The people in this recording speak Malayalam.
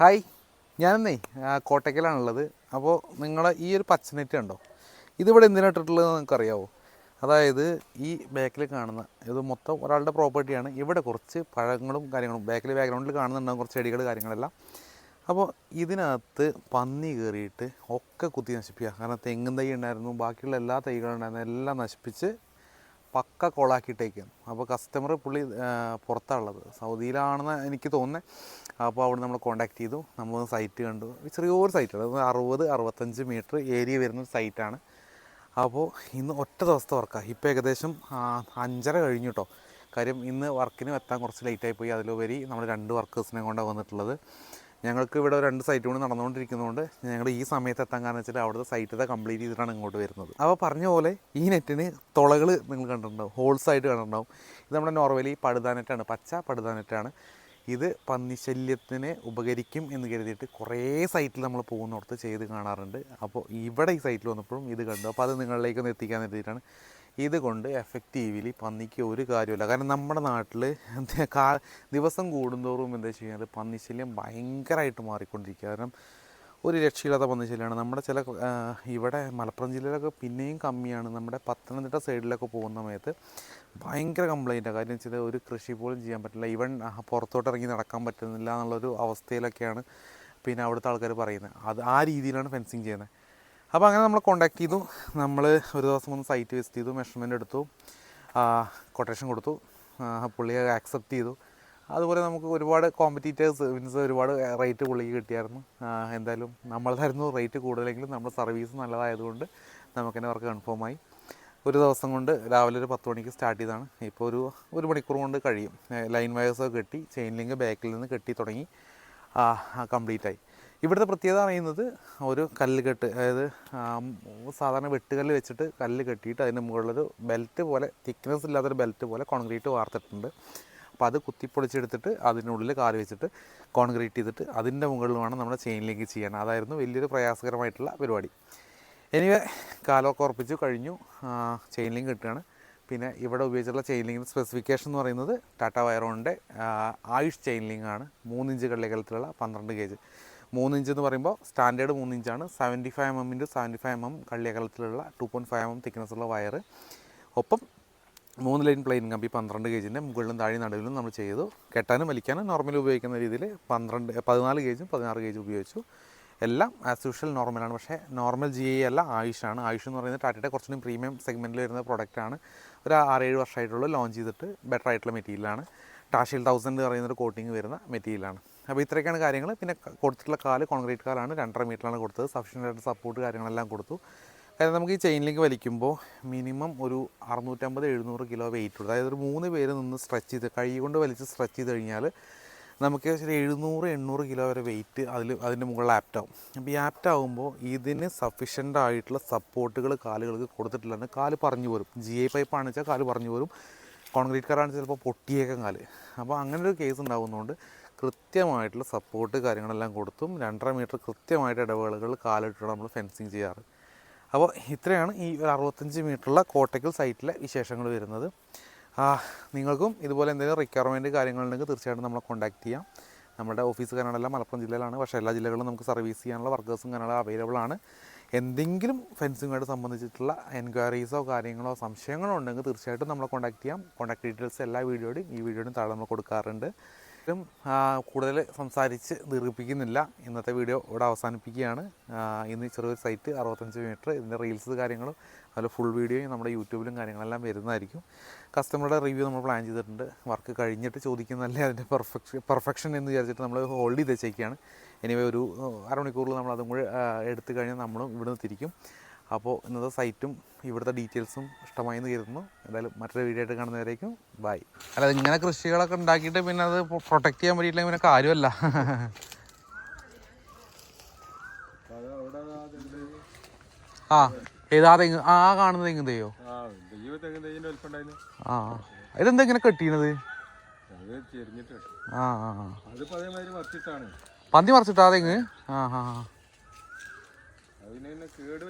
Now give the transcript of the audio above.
ഹായ് ഞാനെന്നേ കോട്ടയ്ക്കലാണുള്ളത് അപ്പോൾ നിങ്ങളെ ഈ ഒരു പച്ചനെറ്റ് കണ്ടോ? ഇതിവിടെ എന്തിനായിട്ടുള്ളത് നിങ്ങൾക്ക് അറിയാവോ അതായത് ഈ ബാക്കിൽ കാണുന്ന ഇത് മൊത്തം ഒരാളുടെ പ്രോപ്പർട്ടിയാണ് ഇവിടെ കുറച്ച് പഴങ്ങളും കാര്യങ്ങളും ബാക്കിൽ ബാക്ക്ഗ്രൗണ്ടിൽ കാണുന്നുണ്ടാകും കുറച്ച് ചെടികൾ കാര്യങ്ങളെല്ലാം. അപ്പോൾ ഇതിനകത്ത് പന്നി കയറിയിട്ട് ഒക്കെ കുത്തി നശിപ്പിക്കുക. കാരണം തെങ്ങും തൈ ഉണ്ടായിരുന്നു ബാക്കിയുള്ള എല്ലാ തൈകളും ഉണ്ടായിരുന്നു എല്ലാം നശിപ്പിച്ച് പക്ക കോളാക്കിയിട്ടേക്കാണ്. അപ്പോൾ കസ്റ്റമർ പുള്ളി പുറത്താണുള്ളത്. സൗദിയിലാണെന്ന് എനിക്ക് തോന്നുന്നത്. അപ്പോൾ അവിടെ നമ്മൾ കോണ്ടാക്ട് ചെയ്തു. നമ്മൾ സൈറ്റ് കണ്ടു. ചെറിയൊരു സൈറ്റാണ് അത് അറുപത് അറുപത്തഞ്ച് മീറ്റർ ഏരിയ വരുന്ന ഒരു സൈറ്റാണ് അപ്പോൾ ഇന്ന് ഒറ്റ ദിവസത്തെ വർക്കാണ് ഇപ്പോൾ ഏകദേശം അഞ്ചര കഴിഞ്ഞു കേട്ടോ കാര്യം ഇന്ന് വർക്കിന് എത്താൻ കുറച്ച് ലേറ്റായി പോയി. അതിലുപരി നമ്മൾ രണ്ട് വർക്കേഴ്സിനെ കൊണ്ടാണ് വന്നിട്ടുള്ളത്. ഞങ്ങൾക്ക് ഇവിടെ രണ്ട് സൈറ്റ് കൂടി നടന്നുകൊണ്ടിരിക്കുന്നതുകൊണ്ട് ഞങ്ങൾ ഈ സമയത്ത് എത്താൻ കാരണം വെച്ചാൽ അവിടുത്തെ സൈറ്റത്തെ കംപ്ലീറ്റ് ചെയ്തിട്ടാണ് ഇങ്ങോട്ട് വരുന്നത്. അപ്പോൾ പറഞ്ഞ പോലെ ഈ നെറ്റിന് തുളകൾ നിങ്ങൾ കണ്ടിട്ടുണ്ടാവും ഹോൾസ് ആയിട്ട് കണ്ടിട്ടുണ്ടാവും. ഇത് നമ്മുടെ നോർമലി പടുതാനെറ്റാണ് പച്ച പടുതാനെറ്റാണ് ഇത് പന്നിശല്യത്തിന് ഉപകരിക്കും എന്ന് കരുതിയിട്ട് കുറേ സൈറ്റിൽ നമ്മൾ പോകുന്നിടത്ത് ചെയ്ത് കാണാറുണ്ട്. അപ്പോൾ ഇവിടെ ഈ സൈറ്റിൽ വന്നപ്പോഴും ഇത് കണ്ടു. അപ്പോൾ അത് നിങ്ങളിലേക്കൊന്ന് എത്തിക്കാൻ വേണ്ടിയിട്ടാണ്. ഇതുകൊണ്ട് എഫക്റ്റീവ്ലി പന്നിക്ക് ഒരു കാര്യമില്ല കാരണം നമ്മുടെ നാട്ടിൽ ദിവസം കൂടുന്തോറും എന്താ വെച്ച് കഴിഞ്ഞാൽ പന്നിശല്യം ഭയങ്കരമായിട്ട് മാറിക്കൊണ്ടിരിക്കുക കാരണം ഒരു രക്ഷയില്ലാത്ത പന്നിശല്യമാണ് നമ്മുടെ ചില ഇവിടെ മലപ്പുറം ജില്ലയിലൊക്കെ പിന്നെയും കമ്മിയാണ്. നമ്മുടെ പത്തനംതിട്ട സൈഡിലൊക്കെ പോകുന്ന സമയത്ത് ഭയങ്കര കംപ്ലൈന്റാണ് കാര്യം വെച്ചാൽ ഒരു കൃഷി പോലും ചെയ്യാൻ പറ്റില്ല. ഈവൻ പുറത്തോട്ട് ഇറങ്ങി നടക്കാൻ പറ്റുന്നില്ല എന്നുള്ളൊരു അവസ്ഥയിലൊക്കെയാണ് പിന്നെ അവിടുത്തെ ആൾക്കാർ പറയുന്നത്. അത് ആ രീതിയിലാണ് ഫെൻസിങ് ചെയ്യുന്നത് അപ്പോൾ അങ്ങനെ നമ്മൾ കോണ്ടാക്ട് ചെയ്തു. നമ്മൾ ഒരു ദിവസം ഒന്ന് സൈറ്റ് വിസിറ്റ് ചെയ്തു മെഷർമെന്റ് എടുത്തു കൊട്ടേഷൻ കൊടുത്തു പുള്ളിയെ പുള്ളി ആക്സെപ്റ്റ് ചെയ്തു. അതുപോലെ നമുക്ക് ഒരുപാട് കോമ്പറ്റീറ്റേഴ്സ് മീൻസ് ഒരുപാട് റേറ്റ് പുള്ളിക്ക് കിട്ടിയായിരുന്നു. എന്തായാലും നമ്മൾ നമ്മളതായിരുന്നു റേറ്റ് കൂടുതലെങ്കിലും നമ്മുടെ സർവീസ് നല്ലതായതുകൊണ്ട് നമുക്കെന്നെ വർക്ക് കൺഫേം ആയി. ഒരു ദിവസം കൊണ്ട് രാവിലെ ഒരു പത്ത് മണിക്ക് സ്റ്റാർട്ട് ചെയ്താണ് ഇപ്പോൾ ഒരു ഒരു മണിക്കൂർ കൊണ്ട് കഴിയും. ലൈൻ വയേഴ്സൊക്കെ കെട്ടി ചെയിൻ ലിങ്ക് ബാക്കിൽ നിന്ന് കെട്ടി തുടങ്ങി കംപ്ലീറ്റ് ആയി. ഇവിടുത്തെ പ്രത്യേകത അറിയുന്നത് ഒരു കല്ല് കെട്ട് അതായത് സാധാരണ വെട്ടുകല്ല് വെച്ചിട്ട് കല്ല് കെട്ടിയിട്ട് അതിന്റെ മുകളിലൊരു ബെൽറ്റ് പോലെ തിക്നെസ് ഇല്ലാത്തൊരു ബെൽറ്റ് പോലെ കോൺക്രീറ്റ് വാർത്തിട്ടുണ്ട്. അപ്പോൾ അത് കുത്തിപ്പൊളിച്ചെടുത്തിട്ട് അതിനുള്ളിൽ കാൽ വെച്ചിട്ട് കോൺക്രീറ്റ് ചെയ്തിട്ട് അതിന്റെ മുകളിൽ വേണം നമ്മുടെ ചെയിനിലേക്ക് ചെയ്യാൻ. അതായിരുന്നു വലിയൊരു പ്രയാസകരമായിട്ടുള്ള പരിപാടി. എനിവേ കാലമൊക്കെ ഉറപ്പിച്ചു കഴിഞ്ഞു. ചെയിനിലിങ് കിട്ടുകയാണ്. പിന്നെ ഇവിടെ ഉപയോഗിച്ചുള്ള ചെയിൻ ലിങ്കിന്റെ സ്പെസിഫിക്കേഷൻ എന്ന് പറയുന്നത് ടാറ്റ വയറോണിന്റെ ആയുഷ് ചെയിൻ ലിങ്ക് ആണ് മൂന്നിഞ്ച് കള്ളികലത്തിലുള്ള പന്ത്രണ്ട് ഗേജ് മൂന്നിഞ്ച് എന്ന് പറയുമ്പോൾ സ്റ്റാൻഡേർഡ് മൂന്നിഞ്ചാണ്. സെവന്റി ഫൈവ് എം എമ്മിന്റെ seventy five M M കള്ളിയകലത്തിലുള്ള two point five M M തിക്നെസ്സുള്ള wire ഒപ്പം മൂന്ന് ലൈൻ പ്ലെയിൻ കമ്പി പന്ത്രണ്ട് കെജിന്റെ മുകളിലും താഴെ നടുവിലും നമ്മൾ ചെയ്തു. കെട്ടാനും വലിക്കാനും നോർമലി ഉപയോഗിക്കുന്ന രീതിയിൽ പന്ത്രണ്ട് പതിനാല് ഗേജും പതിനാറ് ഗേജും ഉപയോഗിച്ചു. എല്ലാം ആസ് യൂഷ്വൽ നോർമലാണ് പക്ഷേ നോർമൽ ജി ഐ അല്ല ആയുഷാണ് ആയുഷ് എന്ന് പറയുന്നത് ടാറ്റയുടെ കുറച്ചുകൂടി പ്രീമിയം സെഗ്മെന്റിൽ വരുന്ന പ്രൊഡക്റ്റാണ് ഒരു ആറേഴ് വർഷമായിട്ടുള്ള ലോഞ്ച് ചെയ്തിട്ട് ബെറ്റർ ആയിട്ടുള്ള മെറ്റീരിയലാണ് ടാഷിൽ തൗസൻഡ് പറയുന്നൊരു കോട്ടിങ് വരുന്ന മെറ്റീരിയലാണ് അപ്പോൾ ഇത്രയൊക്കെയാണ് കാര്യങ്ങൾ. പിന്നെ കൊടുത്തിട്ടുള്ള കാൽ കോൺക്രീറ്റ് കാലാണ്. രണ്ടര മീറ്ററാണ് കൊടുത്തത്. സഫീഷ്യന്റ് ആയിട്ട് സപ്പോർട്ട് കാര്യങ്ങളെല്ലാം കൊടുത്തു. കാരണം നമുക്ക് ഈ ചെയിനിലേക്ക് വലിക്കുമ്പോൾ മിനിമം ഒരു അറുന്നൂറ്റമ്പത് എഴുന്നൂറ് കിലോ വെയിറ്റ് ഉണ്ട് അതായത് ഒരു മൂന്ന് പേര് നിന്ന് സ്ട്രെച്ച് ചെയ്ത് കൈ കൊണ്ട് വലിച്ച് സ്ട്രെച്ച് ചെയ്ത് കഴിഞ്ഞാൽ നമുക്ക് ഒരു എഴുന്നൂറ് എണ്ണൂറ് കിലോ വരെ വെയിറ്റ് അതിൽ അതിന്റെ മുകളിൽ ആപ്റ്റാവും അപ്പോൾ ഈ ആപ്റ്റാവുമ്പോൾ ഇതിന് സഫീഷ്യന്റ് ആയിട്ടുള്ള സപ്പോർട്ടുകൾ കാലുകൾക്ക് കൊടുത്തിട്ടില്ല കാൽ പറഞ്ഞു പോരും. ജി ഐ പൈപ്പ് ആണെന്ന് കാൽ പറഞ്ഞു പോരും. കോൺക്രീറ്റ് കാറാണ് ചിലപ്പോൾ പൊട്ടിയേക്കാം കാൽ. അപ്പോൾ അങ്ങനെ ഒരു കേസ് ഉണ്ടാകുന്നതുകൊണ്ട് കൃത്യമായിട്ടുള്ള സപ്പോർട്ട് കാര്യങ്ങളെല്ലാം കൊടുത്തും രണ്ടര മീറ്റർ കൃത്യമായിട്ട് ഇടവേളകൾ കാലിട്ടാണ് നമ്മൾ ഫെൻസിങ് ചെയ്യാറ്. അപ്പോൾ ഇത്രയാണ് ഈ ഒരു അറുപത്തഞ്ച് മീറ്ററുള്ള കോട്ടയ്ക്കൽ സൈറ്റിലെ വിശേഷങ്ങൾ വരുന്നത്. നിങ്ങൾക്കും ഇതുപോലെ എന്തെങ്കിലും റിക്വയർമെന്റ് കാര്യങ്ങളുണ്ടെങ്കിൽ തീർച്ചയായിട്ടും നമ്മളെ കോൺടാക്റ്റ് ചെയ്യാം. നമ്മുടെ ഓഫീസ് കാര്യങ്ങളെല്ലാം മലപ്പുറം ജില്ലയിലാണ്. പക്ഷേ എല്ലാ ജില്ലകളിലും നമുക്ക് സർവീസ് ചെയ്യാനുള്ള വർക്കേഴ്സും കാര്യങ്ങളും അവൈലബിൾ ആണ്. എന്തെങ്കിലും ഫെൻസിങ്ങുമായിട്ട് സംബന്ധിച്ചിട്ടുള്ള എൻക്വയറീസോ കാര്യങ്ങളോ സംശയങ്ങളോ ഉണ്ടെങ്കിൽ തീർച്ചയായിട്ടും നമ്മളെ കോൺടാക്ട് ചെയ്യാം. കോൺടാക്ട് ഡീറ്റെയിൽസ് എല്ലാ വീഡിയോയുടെയും ഈ വീഡിയോയുടെയും താഴെ നമ്മൾ കൊടുക്കാറുണ്ട് ും. കൂടുതൽ സംസാരിച്ച് ദീർഘിപ്പിക്കുന്നില്ല. ഇന്നത്തെ വീഡിയോ ഇവിടെ അവസാനിപ്പിക്കുകയാണ്. ഇന്ന് ചെറിയൊരു സൈറ്റ് അറുപത്തഞ്ച് മീറ്റർ ഇതിന്റെ റീൽസ് കാര്യങ്ങളും അതുപോലെ ഫുൾ വീഡിയോയും നമ്മുടെ യൂട്യൂബിലും കാര്യങ്ങളെല്ലാം വരുന്നതായിരിക്കും. കസ്റ്റമറുടെ റിവ്യൂ നമ്മൾ പ്ലാൻ ചെയ്തിട്ടുണ്ട്. വർക്ക് കഴിഞ്ഞിട്ട് ചോദിക്കുന്നതല്ലേ അതിന്റെ പെർഫെക്ഷൻ പെർഫെക്ഷൻ എന്ന് വിചാരിച്ചിട്ട് നമ്മൾ ഹോൾഡ് ചെയ്ത് വെച്ചേക്കാണ് എനിവേ ഒരു അരമണിക്കൂറിൽ നമ്മൾ അതും കൂടി എടുത്തു കഴിഞ്ഞാൽ നമ്മളും ഇവിടുന്ന് തിരിക്കും. അപ്പോൾ ഇന്നത്തെ സൈറ്റും ഇവിടുത്തെ ഡീറ്റെയിൽസും ഇഷ്ടമായി എന്ന് കരുതുന്നു. എന്തായാലും മറ്റൊരു വീഡിയോ ആയിട്ട് കാണുന്നവരേക്കും ബൈ അല്ല ഇങ്ങനെ കൃഷികളൊക്കെ ഉണ്ടാക്കിയിട്ട് പിന്നെ അത് പ്രൊട്ടക്ട് ചെയ്യാൻ പറ്റിയില്ലെങ്കിൽ പിന്നെ കാര്യമല്ല. ആ ഏതാ തെങ്ങ് ആ കാണുന്ന തെങ്ങ് തെയ്യോ? ആ ഇതെന്താ ഇങ്ങനെ കെട്ടിയത് ആ ആ പന്തി മറിച്ചിട്ടാ തെങ്ങ്? ആ ആ ആ. പിന്നെ കേട്